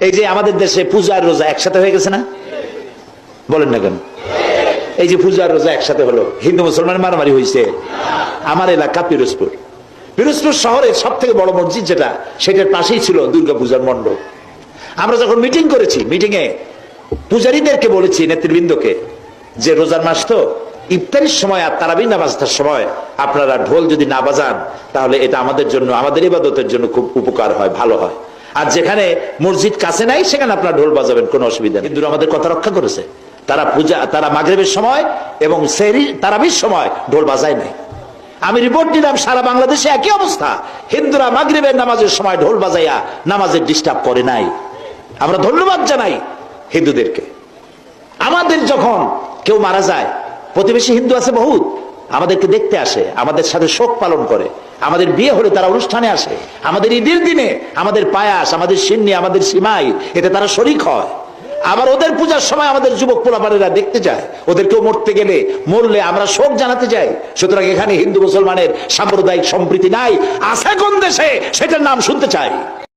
এই যে আমাদের দেশে পূজা আর রোজা একসাথে হয়ে গেছে না? বলেন না কেন? এই যে পূজা আর রোজা একসাথে হলো, হিন্দু মুসলমানের মারামারি হয়েছে। আমার এলাকা পিরোজপুর। পিরোজপুর শহরের সব থেকে বড় মসজিদ যেটা, সেটার পাশেই ছিল দুর্গা পূজার মণ্ডপ। আমরা যখন মিটিং করেছি মিটিং এ পূজারীদেরকে বলেছি, নেতৃবৃন্দকে, যে রোজার মাস তো ইফতারির সময় আর তারাবি নামাজটার সময় আপনারা ঢোল যদি না বাজান, তাহলে এটা আমাদের জন্য, আমাদের ইবাদতের জন্য খুব উপকার হয়, ভালো হয়। আর যেখানে মসজিদ কাছে নাই, সেখানে আপনারা ঢোল বাজাবেন, কোনো অসুবিধা নেই। আমাদের কথা রক্ষা করেছে। তারা পূজা, তারা মাগরেবের সময় এবং সেরি, তারাবির সময় ঢোল বাজায় নাই। আমি রিপোর্ট দিলাম, সারা বাংলাদেশে একই অবস্থা। হিন্দুরা মাগরিবের নামাজের সময় ঢোল বাজাইয়া নামাজের ডিস্টার্ব করে নাই। আমরা ধন্যবাদ জানাই হিন্দুদেরকে। আমাদের যখন কেউ মারা যায়, প্রতিবেশী হিন্দু আছে বহুত। আমাদেরকে দেখতে আসে, আমাদের সাথে শোক পালন করে। আমাদের বিয়ে হলে তারা অনুষ্ঠানে আসে। আমাদের ঈদের দিনে আমাদের পায়াস, আমাদের সিন্নি, আমাদের সিমাই, এতে তারা শরিক হয়। আবার ওদের পূজার সময় আমাদের যুবক পোলাপানেরা দেখতে যায়। ওদেরকেও মরতে গেলে মরলে আমরা শোক জানাতে যাই। সুতরাং এখানে হিন্দু মুসলমানের সাম্প্রদায়িক সম্প্রীতি নাই। আছে কোন দেশে? সেটার নাম শুনতে চাই।